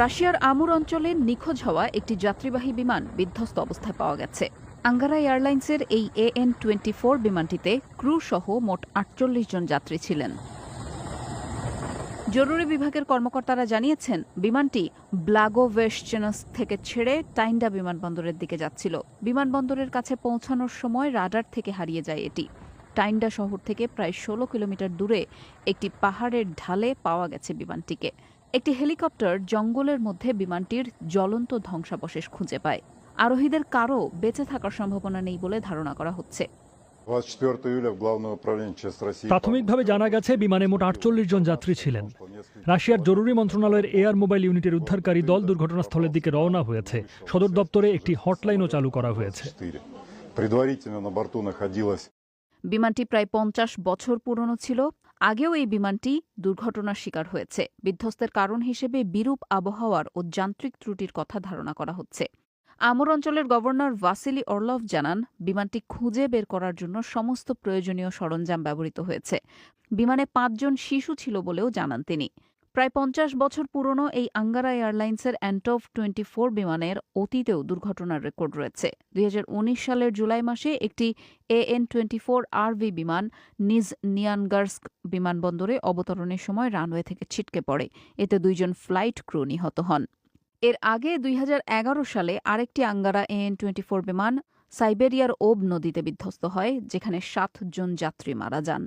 রাশিয়ার আমুর অঞ্চলে নিখোঁজ হওয়া একটি যাত্রীবাহী বিমান বিধ্বস্ত অবস্থায় পাওয়া গেছে। আঙ্গারা এয়ারলাইন্সের এই এএন টোয়েন্টি ফোর বিমানটিতে ক্রু সহ মোট আটচল্লিশ জন যাত্রী ছিলেন। জরুরি বিভাগের কর্মকর্তারা জানিয়েছেন, বিমানটি ব্লাগোভেশচেনস থেকে ছেড়ে টাইন্ডা বিমানবন্দরের দিকে যাচ্ছিল। বিমানবন্দরের কাছে পৌঁছানোর সময় রাডার থেকে হারিয়ে যায় এটি। টাইন্ডা শহর থেকে প্রায় ষোলো কিলোমিটার দূরে একটি পাহাড়ের ঢালে পাওয়া গেছে বিমানটিকে। একটি হেলিকপ্টার জঙ্গলের মধ্যে বিমানটির জ্বলন্ত ধ্বংসাবশেষ খুঁজে পায়। আরোহীদের কারও বেঁচে থাকার সম্ভাবনা নেই বলে ধারণা করা হচ্ছে। প্রাথমিকভাবে জানা গেছে বিমানে মোট আটচল্লিশ জন যাত্রী ছিলেন। রাশিয়ার জরুরি মন্ত্রণালয়ের এয়ার মোবাইল ইউনিটের উদ্ধারকারী দল দুর্ঘটনাস্থলের দিকে রওনা হয়েছে। সদর দপ্তরে একটি হটলাইনও চালু করা হয়েছে। বিমানটি প্রায় পঞ্চাশ বছর পুরনো ছিল। আগেও এই বিমানটি দুর্ঘটনার শিকার হয়েছে। বিধ্বস্তের কারণ হিসেবে বিরূপ আবহাওয়ার ও যান্ত্রিক ত্রুটির কথা ধারণা করা হচ্ছে। আমর অঞ্চলের গভর্নর ভাসিলি অর্লভ জানান, বিমানটি খুঁজে বের করার জন্য সমস্ত প্রয়োজনীয় সরঞ্জাম ব্যবহৃত হয়েছে। বিমানে পাঁচজন শিশু ছিল বলেও জানান তিনি। প্রায় পঞ্চাশ বছর পুরনো এই আঙ্গারা এয়ারলাইন্সের অ্যান্টভ টোয়েন্টি ফোর বিমানের অতীতেও দুর্ঘটনার রেকর্ড রয়েছে। দুই হাজার উনিশ সালের জুলাই মাসে একটি এএন টোয়েন্টি ফোর আরভি বিমান নিজ নিয়ানগার্স্ক বিমানবন্দরে অবতরণের সময় রানওয়ে থেকে ছিটকে পড়ে। এতে দুইজন ফ্লাইট ক্রু নিহত হন। এর আগে দুই হাজার এগারো সালে আরেকটি আঙ্গারা এএন টোয়েন্টি ফোর বিমান সাইবেরিয়ার ওব নদীতে বিধ্বস্ত হয়, যেখানে সাতজন যাত্রী মারা যান।